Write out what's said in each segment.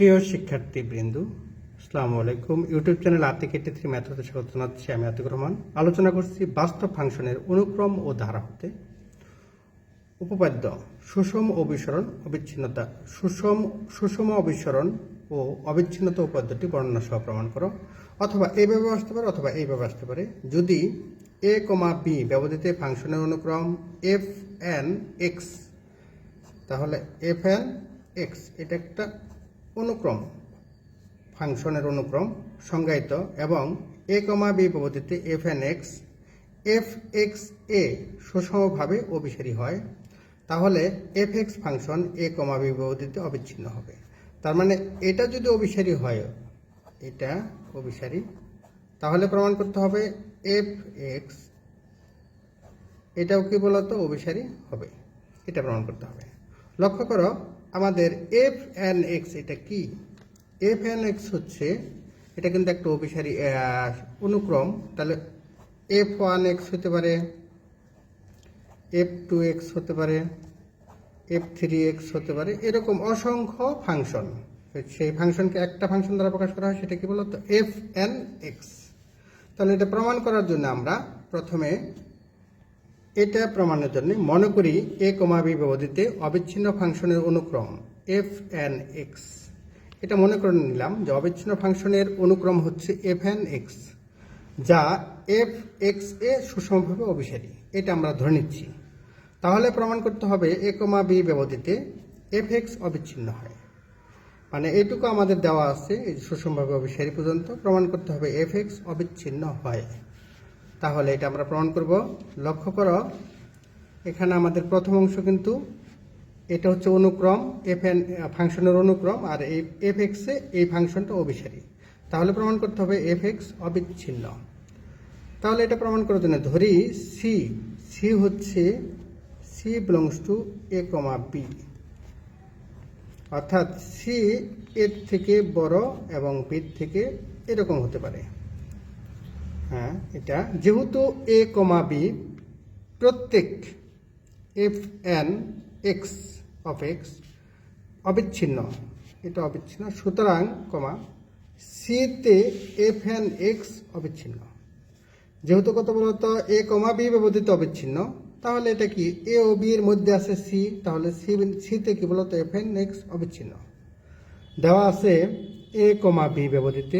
প্রিয় শিক্ষার্থী বৃন্দু আসসালামু আলাইকুম। YouTube channel Atik eighty three ম্যাথতে স্বাগত জানাচ্ছি আমি আতিক রহমান। আলোচনা করছি বাস্তব ফাংশনের অনুক্রম ও ধারা হতে। উপপাদ্য, সুষম অবিসরণ, অবিচ্ছিন্নতা, সুষম সুষম অবিসরণ ও অবিচ্ছিন্নতা উপাদ্যটি বর্ণনা সহ প্রমাণ করো। অথবা এইভাবে আসতে পারে অথবা এইভাবে আসতে পারে। যদি এ কমা বি ব্যবহৃত ফাংশনের অনুক্রম এফ এন এক্স তাহলে এফ এন এক্স এটা একটা অনুক্রম, ফাংশনের অনুক্রম, সংজ্ঞায়িত এবং এ কমা বি ব্যবহৃত F N X, F X এ সুষমভাবে অভিসারী হয়। তাহলে F X function A comma B ব্যবহৃত অবিচ্ছিন্ন হবে। তার মানে এটা যদি অভিসারী হয়, এটা অভিসারী, তাহলে প্রমাণ করতে হবে এফ এক্স, এটাও কি বলতো? অভিসারী হবে। এটা প্রমাণ করতে হবে। লক্ষ্য করো আমাদের এফ এন এক্স এটা কি? এফ এন এক্স হচ্ছে, এটা কিন্তু একটা অভিসারী অনুক্রম। তাহলে এফ ওয়ান এক্স হতে পারে এফ টু এক্স হতে পারে এফ থ্রি এক্স হতে পারে, এরকম অসংখ্য ফাংশন। সেই ফাংশনকে একটা ফাংশন দ্বারা প্রকাশ করা হয়, সেটা কি বলতো? এফ এন এক্স তাহলে এটা প্রমাণ করার জন্য আমরা প্রথমে এটা প্রমাণের জন্য মনে করি এ কমা বি ব্যবহৃত অবিচ্ছিন্ন ফাংশনের অনুক্রম এফ এন এক্স এটা মনে করে নিলাম যে অবিচ্ছিন্ন ফাংশনের অনুক্রম হচ্ছে এফ এন এক্স যা এফ এক্স এ সুষমভাবে অভিসারী। এটা আমরা ধরে নিচ্ছি। তাহলে প্রমাণ করতে হবে এ কমা বি ব্যবহৃত এফ এক্স অবিচ্ছিন্ন হয়। মানে এইটুকু আমাদের দেওয়া আছে সুষমভাবে অভিসারী পর্যন্ত। প্রমাণ করতে হবে এফ এক্স অবিচ্ছিন্ন হয়। তাহলে এটা আমরা প্রমাণ করব। লক্ষ্য করো, এখানে আমাদের প্রথম অংশ কিন্তু এটা হচ্ছে অনুক্রম এফ এন ফাংশনের অনুক্রম, আর এই এফ এক্সে এই ফাংশনটা অভিসারী। তাহলে প্রমাণ করতে হবে এফ এক্স অবিচ্ছিন্ন। তাহলে এটা প্রমাণ করার জন্য ধরি সি সি হচ্ছে C belongs to A comma B অর্থাৎ সি এর থেকে বড় এবং বির থেকে এরকম হতে পারে। হ্যাঁ এটা যেহেতু এ কমা বি প্রত্যেক F N X of X অবিচ্ছিন্ন, এটা অবিচ্ছিন্ন, সুতরাং কমা সিতে এফ এন এক্স অবিচ্ছিন্ন। যেহেতু কত বলতো এ কমা বি ব্যবহৃত অবিচ্ছিন্ন, তাহলে এটা কি এ ও বি এর মধ্যে আছে সি তাহলে সি সিতে কি বলতো এফ এন এক্স অবিচ্ছিন্ন। দেওয়া আছে এ কমা বি ব্যবহৃত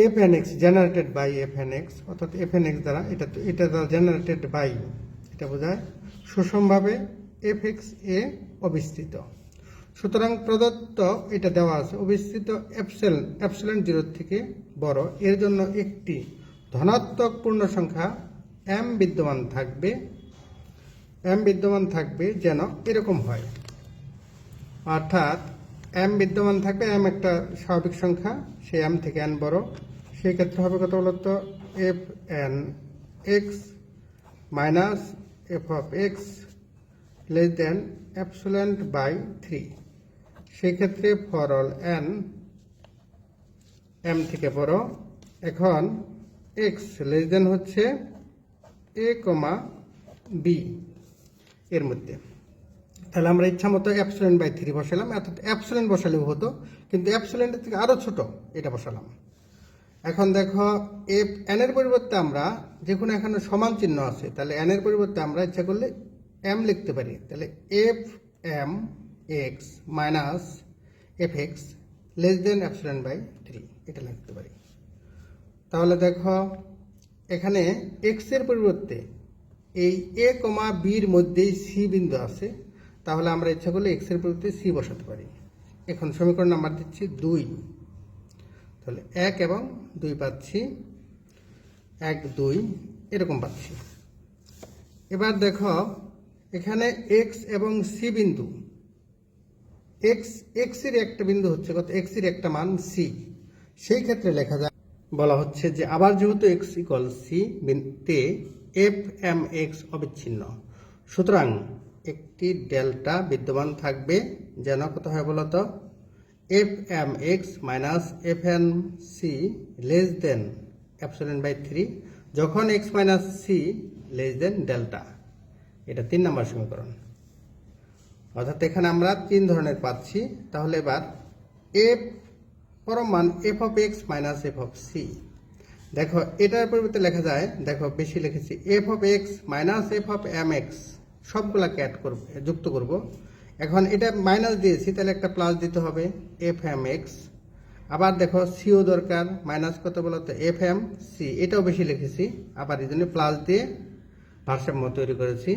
F N X generated by F N X অর্থাৎ এফ এন এক্স দ্বারা এটা এটা দ্বারা জেনারেটেড বাই এটা বোঝায় সুষমভাবে এফ এক্স এ অবিস্তৃত সুতরাং প্রদত্ত এটা দেওয়া আছে অবিস্তৃত এপসেল এপসেলেন জিরোর থেকে বড়। এর জন্য একটি ধনাত্মক পূর্ণ সংখ্যা এম বিদ্যমান থাকবে এম বিদ্যমান থাকবে যেন এরকম হয়। অর্থাৎ এম বিদ্যমান থাকবে এম একটা স্বাভাবিক সংখ্যা, সে এম থেকে এন বড়। সেই ক্ষেত্রে হবে কত বলতো? F N X minus F of X less than epsilon by three সেই ক্ষেত্রে ফর অল এন এম থেকে বড়। এখন এক্স লেস দেন হচ্ছে এ কমা বি এর মধ্যে। তাহলে আমরা ইচ্ছা মতো অ্যাপসুলেন্ট বাই থ্রি বসালাম অর্থাৎ অ্যাপসুলেন্ট বসালেও হতো, কিন্তু অ্যাপসুলেন্টের থেকে আরও ছোট এটা বসালাম। এখন দেখো এফ এনের পরিবর্তে আমরা যে কোনো এখানে সমান চিহ্ন আছে, তাহলে এনের পরিবর্তে আমরা ইচ্ছা করলে এম লিখতে পারি। তাহলে F M X minus F X less than epsilon by three এটা লিখতে পারি। তাহলে দেখো, এখানে এক্সের পরিবর্তে এই এ কমা বির মধ্যেই সি বিন্দু আছে তাহলে আমরা ইচ্ছা করলে এক্সের পরিবর্তে সি বসাতে পারি। এখন সমীকরণ নাম্বার দিচ্ছি দুই। তাহলে এক এবং দুই পাচ্ছি। এক, দুই, এরকম পাচ্ছি। এবার দেখো, এখানে এক্স এবং সি বিন্দু। এক্স এক্সের একটা বিন্দু হচ্ছে কত? এক্সের একটা মান সি সেই ক্ষেত্রে লেখা যায়, বলা হচ্ছে যে আবার যেহেতু এক্স ইকল সি তে এফ এম এক্স অবিচ্ছিন্ন। সুতরাং একটি ডেল্টা বিদ্যমান থাকবে, যেন কত হয় বলতো? F M X minus F N C less than epsilon by three যখন X minus C less than delta এটা তিন নম্বর সমীকরণ। অর্থাৎ এখানে আমরা তিন ধরনের পাচ্ছি। তাহলে এবার এফ পরম মান F of X minus F of C দেখো, এটার পরিবর্তে লেখা যায়, দেখো, বেশি লিখেছি F of X minus F of M X সবগুলাকে add করব, যুক্ত করব। এখন এটা মাইনাস দিয়েছি, তাহলে একটা প্লাস দিতে হবে এফ এম এক্স আবার দেখো সিও দরকার মাইনাস কত বলতো এফ এম সি এটাও বেশি লিখেছি, আবার এই জন্য প্লাস দিয়ে ভারসাম্য তৈরি করেছি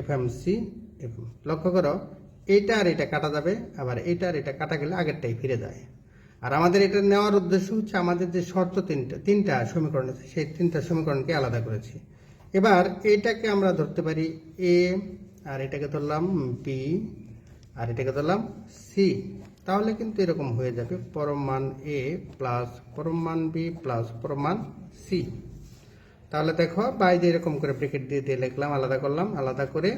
এফ এম সি এফ লক্ষ্য করো, এইটা আর এটা কাটা যাবে, আবার এইটা আর এটা কাটা গেলে আগেরটাই ফিরে যায়। আর আমাদের এটা নেওয়ার উদ্দেশ্য হচ্ছে আমাদের যে শর্ত তিনটা তিনটা সমীকরণ আছে, সেই তিনটা সমীকরণকে আলাদা করেছি। এবার এটাকে আমরা ধরতে পারি এ আর এটাকে ধরলাম বি আর এটাকে ধরলাম সি তাহলে কিন্তু এরকম হয়ে যাবে পরম মান এ প্লাস পরম মান বি প্লাস পরম মান সি তাহলে দেখো বাইরে এরকম করে ব্রেকেট দিয়ে দিয়ে লিখলাম, আলাদা করলাম, আলাদা করে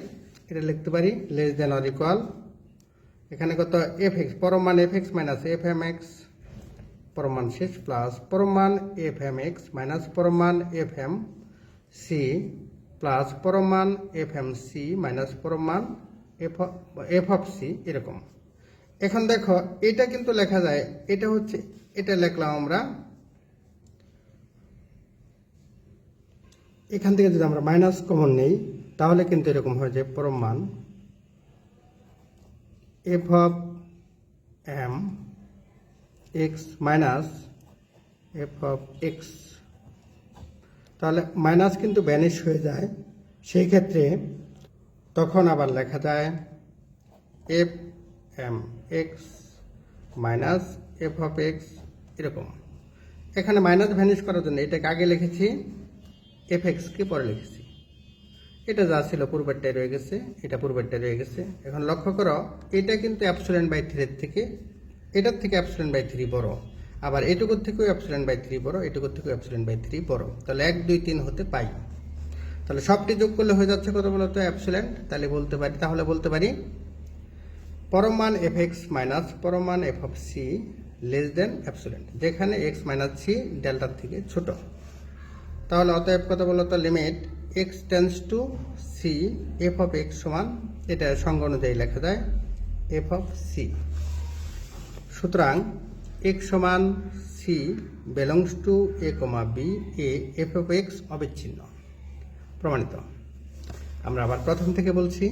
এটা লিখতে পারি লেস দেন অর ইকুয়াল এখানে কত? F X পরমান F X minus F M X পরমান শেষ প্লাস পরমান এফ এম এক্স মাইনাস পরমান এফ এম সি প্লাস পরমান এফ এম সি মাইনাস পরমান এফ এফ অফ সি এরকম। এখন দেখো, এটা কিন্তু লেখা যায়, এটা হচ্ছে, এটা লেখলাম আমরা। এখান থেকে যদি আমরা মাইনাস কমন নেই, তাহলে কিন্তু এরকম হয়ে যায় পরম মান F of M X minus F of X তাহলে মাইনাস কিন্তু ব্যানিশ হয়ে যায়। সেই ক্ষেত্রে তখন আবার লেখা যায় F M X minus F of X এরকম। এখানে মাইনাস ভ্যানিশ করার জন্য এটাকে আগে লিখেছি এফ এক্সকে পরে লিখেছি। এটা যা ছিল পূর্বেরটায় রয়ে গেছে, এটা পূর্বেরটায় রয়ে গেছে। এখন লক্ষ্য করো, এটা কিন্তু অ্যাপসুলেন্ট বাই থ্রির থেকে, এটার থেকে অ্যাপসুলেন্ট বাই থ্রি বড়। আবার এটুকুর থেকেও অ্যাপসুলেন্ট বাই থ্রি বড়, এটুকুর থেকেও অ্যাপসুলেন্ট বাই থ্রি বড়। তাহলে এক, দুই, তিন হতে পাই। তাহলে সবটি যোগ করলে হয়ে যাচ্ছে কত বলতো? অ্যাপসুলেন্ট তাহলে বলতে পারি, তাহলে বলতে পারি পরমান F X minus পরমান F of C less than epsilon যেখানে এক্স মাইনাস সি ডেল্টার থেকে ছোট। তাহলে অতএব কথা বলতো? Limit X tends to C F of X সমান, এটা সঙ্গ অনুযায়ী লেখা যায় এফ অফ সি সুতরাং এক্স সমান C belongs to A comma B A F of x অবিচ্ছিন্ন। প্রমাণিত। আমরা আবার প্রথম থেকে বলছি,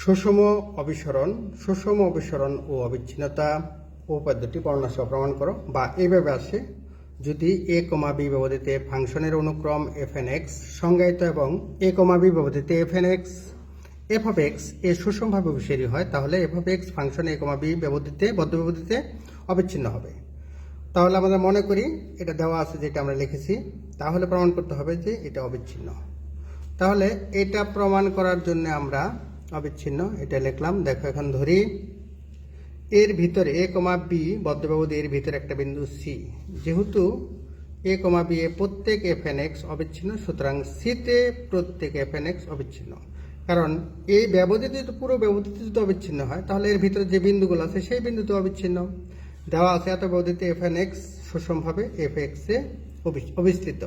সুষম অবিসরণ সুষম অবিসরণ ও অবিচ্ছিন্নতা উপপাদ্যটি বর্ণনা সহ প্রমাণ করো বা এইভাবে আসে, যদি এ কমা বি ব্যবধিতে ফাংশনের অনুক্রম এফ এন এক্স সংজ্ঞায়িত এবং এ কমা B ব্যবধিতে F N X F of X এ সুষমভাবে অভিসারী হয়, তাহলে F of X function A comma B ব্যবধিতে, বদ্ধ ব্যবধিতে অবিচ্ছিন্ন হবে। তাহলে আমরা মনে করি এটা দেওয়া আছে যেটা আমরা লিখেছি, তাহলে প্রমাণ করতে হবে যে এটা অবিচ্ছিন্ন। তাহলে এটা প্রমাণ করার জন্য আমরা অবিচ্ছিন্ন, এটা লিখলাম, দেখো এখন ধরি, এর ভিতরে এ কমা বি বদ্ধবাবুদ এর ভিতরে একটা বিন্দু সি যেহেতু এ কমা বি এ প্রত্যেক এফ এন এক্স অবিচ্ছিন্ন, সুতরাং সিতে প্রত্যেক এফ এন এক্স অবিচ্ছিন্ন। কারণ এই ব্যবধিত যদি পুরো ব্যবধিত যদি অবিচ্ছিন্ন হয়, তাহলে এর ভিতরে যে বিন্দুগুলো আছে, সেই বিন্দুতে অবিচ্ছিন্ন। দেওয়া আছে এত ব্যবধিতে এফ এন এক্স সুষমভাবে এফ এক্সে অবিস্তৃত।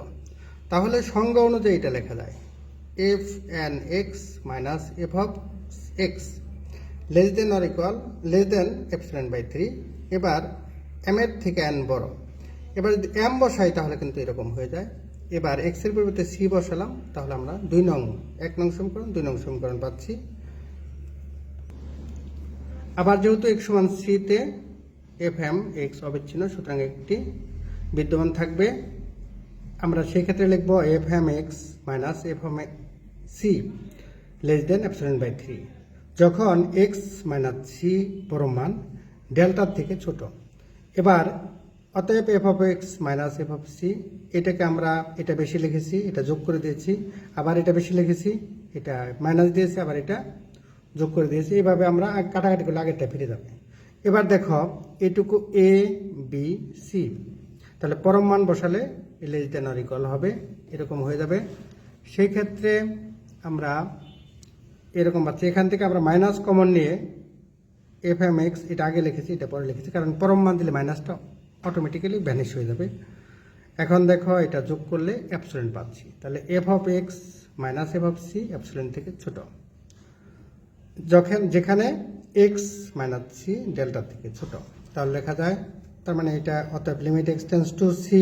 তাহলে সংজ্ঞা অনুযায়ী এটা লেখা যায়। F N X minus F of X less than or equal less than epsilon by three এবার এম এর থেকে এন বড়। এবার যদি এম বসাই, তাহলে কিন্তু এরকম হয়ে যায়। এবার এক্সের পরিবর্তে সি বসালাম, তাহলে আমরা দুই নং, এক নং সমীকরণ, দুই নং সমীকরণ পাচ্ছি। আবার যেহেতু এক্স সমান সিতে এফ এম এক্স অবিচ্ছিন্ন, সুতরাং একটি বিদ্যমান থাকবে। আমরা সেক্ষেত্রে লিখব F M X minus F M C less than epsilon by three যখন এক্স মাইনাস সি বড় ডেল্টার থেকে ছোট। এবার অতএব F of X minus F of C এটাকে আমরা এটা বেশি লিখেছি, এটা যোগ করে দিয়েছি, আবার এটা বেশি লিখেছি, এটা মাইনাস দিয়েছি, আবার এটা যোগ করে দিয়েছি এইভাবে আমরা কাটাকাটি করলে আগেরটা ফিরে যাবে। এবার দেখো, এটুকু এ বি সি তাহলে পরম মান বসালে অর ইকুয়াল হবে, এরকম হয়ে যাবে। সেই ক্ষেত্রে আমরা এরকম পাচ্ছি, এখান থেকে আমরা মাইনাস কমন নিয়ে এফ এম এক্স এটা আগে লিখেছি, এটা পরে লিখেছি, কারণ পরম মান দিলে মাইনাসটা অটোমেটিক্যালি ভ্যানিশ হয়ে যাবে। এখন দেখো এটা যোগ করলে অ্যাপসুলেন্ট পাচ্ছি। তাহলে F of X minus F of C epsilon থেকে ছোট। যখন যেখানে এক্স মাইনাস সি ডেল্টা থেকে ছোট, তাহলে লেখা যায়, তার মানে এটা অতএব limit X tends to C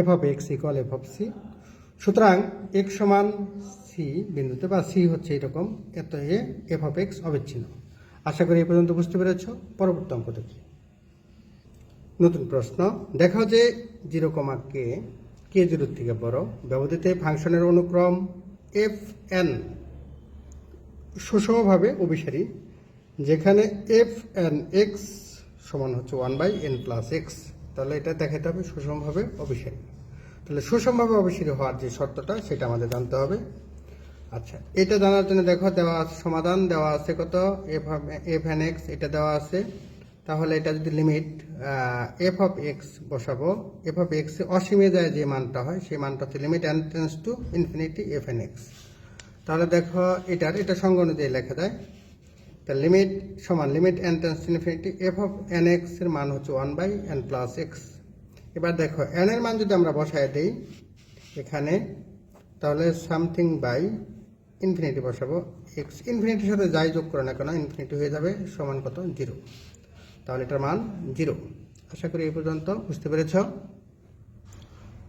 F of X equal F of C সুতরাং এক্স সমান সি বিন্দুতে বা সি হচ্ছে এরকম, এত এ এফ অফ এক্স অবিচ্ছিন্ন। আশা করি এই পর্যন্ত বুঝতে পেরেছ। পরবর্তী অঙ্ক দেখি। নতুন প্রশ্ন। দেখাও যে জিরো কমা কে কে জিরোর থেকে বড়? ব্যবহৃত ফাংশনের অনুক্রম এফ এন সুষমভাবে অভিসারী, যেখানে এফ এন এক্স সমান হচ্ছে one by N plus X. তাহলে এটা দেখাতে হবে সুষমভাবে অভিসারী। তাহলে সুষমভাবে অভিসারী হওয়ার যে শর্তটা, সেটা আমাদের জানতে হবে। আচ্ছা এটা জানার জন্য দেখো দেওয়া সমাধান, দেওয়া আছে কত? এফ এফ এন এক্স, এটা দেওয়া আছে তাহলে এটা যদি লিমিট এফ অফ এক্স বসাবো এফ অফ এক্স অসীমে যায় যে মানটা হয়, সেই মানটা হচ্ছে limit n tends to infinity f n x তাহলে দেখো এটার, এটা সঙ্গ অনুযায়ী লেখা যায়। তা লিমিট সমান limit n tends to infinity f of n এক্সের মান হচ্ছে one by n plus x এবার দেখো এন এর মান যদি আমরা বসায় দিই, এখানে, তাহলে সামথিং বাই ইনফিনিটি বসাবো। এক্স ইনফিনিটির সাথে যাই যোগ করে না কেন ইনফিনিটি হয়ে যাবে, সমান কত? জিরো তাহলে এটার মান জিরো। আশা করি এই পর্যন্ত বুঝতে পেরেছ।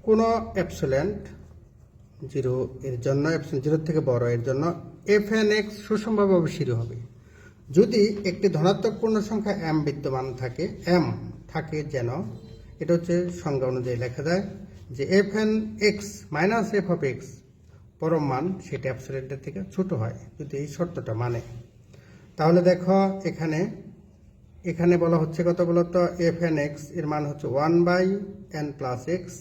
কোনো অ্যাপসুলেন্ট জিরো এর জন্য অ্যাপসুলেন্ট জিরোর থেকে বড় এর জন্য এফ এন এক্স সুষমভাবে অবিশ্বরী হবে। যদি একটি ধনাত্মক পূর্ণ সংখ্যা এম বিদ্যমান থাকে এম থাকে যেন, এটা হচ্ছে সংজ্ঞা অনুযায়ী লেখা যায় যে f n x minus f of x পরম মান সেটা অ্যাপসুলেন্টের থেকে ছোট হয়, যদি এই শর্তটা মানে। তাহলে দেখো এখানে এখানে বলা হচ্ছে কত বলতো এফ এন এক্সের মান হচ্ছে one by n plus x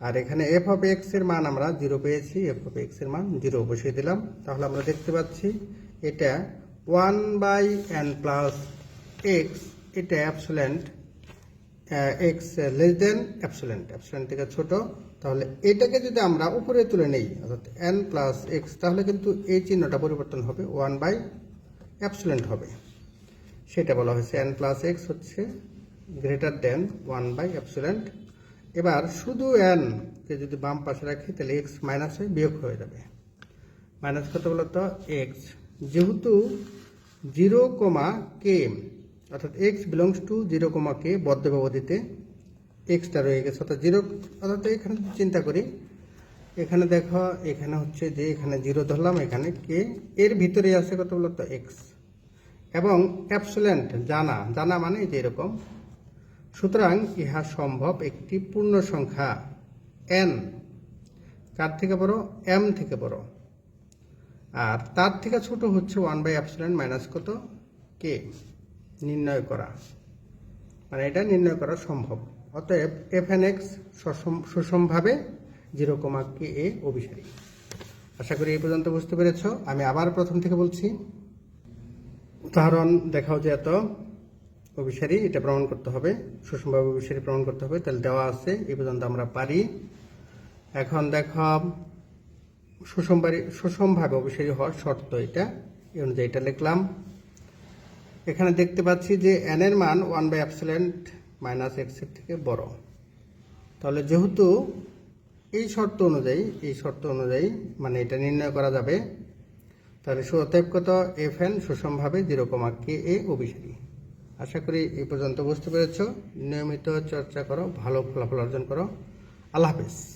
আর এখানে এফ অফ এক্সের মান আমরা জিরো পেয়েছি এফ অফ এক্সের মান জিরো বসিয়ে দিলাম। তাহলে আমরা দেখতে পাচ্ছি এটা one by n plus x এটা অ্যাপসুলেন্ট এক্স লেস দেন অ্যাপসুলেন্ট অ্যাপসুলেন্ট থেকে ছোট। তাহলে এটাকে যদি আমরা উপরে তুলে নেই, অর্থাৎ এন প্লাস এক্স তাহলে কিন্তু এই চিহ্নটা পরিবর্তন হবে ওয়ান বাই অ্যাপসুলেন্ট হবে। সেটা বলা হয়েছে এন প্লাস এক্স হচ্ছে greater than one by epsilon এবার শুধু এন কে যদি বাম পাশে রাখি, তাহলে এক্স মাইনাস হয়ে বিয়োগ হয়ে যাবে। মাইনাস কত বলতো এক্স যেহেতু জিরো কমা কে অর্থাৎ x belongs to zero comma k বদ্ধ ব্যবধিতে এক্সটা রয়ে গেছে, অর্থাৎ জিরো অর্থাৎ এখানে চিন্তা করি, এখানে দেখো, এখানে হচ্ছে যে এখানে জিরো ধরলাম, এখানে কে এর ভিতরে আছে কত বলতো এক্স এবং অ্যাবসুলেন্ট জানা। জানা মানে যে এরকম। সুতরাং ইহা সম্ভব একটি পূর্ণ সংখ্যা এন কার থেকে বড় এম থেকে বড়। আর তার থেকে ছোট হচ্ছে ওয়ান বাই অ্যাপসিলেন্ট মাইনাস কত? কে নির্ণয় করা। মানে এটা নির্ণয় করা সম্ভব। অতএব এফ এন এক্স সুষমভাবে জিরো কমা কে এ অভিসারী। আশা করি এই পর্যন্ত বুঝতে পেরেছ। আমি আবার প্রথম থেকে বলছি। উদাহরণ দেখাও যে এত অভিসারী এটা প্রমাণ করতে হবে, সুষমভাবে অভিসারী প্রমাণ করতে হবে, তাহলে দেওয়া আছে এই পর্যন্ত আমরা পারি। এখন দেখো, সুষমভাবে সুষমভাবে অভিসারী হওয়ার শর্ত এটা, এই অনুযায়ী এটা লিখলাম। এখানে দেখতে পাচ্ছি যে এন এর মান ওয়ান বাই অ্যাপসিলেন্ট মাইনাস এক্সের থেকে বড়। তাহলে যেহেতু এই শর্ত অনুযায়ী এই শর্ত অনুযায়ী মানে এটা নির্ণয় করা যাবে তাহলে অতএব কত? এফ এন সুষমভাবে জিরো কমা কে এ অভিসারী। আশা করি এ পর্যন্ত বুঝতে পেরেছ। নিয়মিত চর্চা করো, ভালো ফলাফল অর্জন করো। আল্লাহ হাফিজ।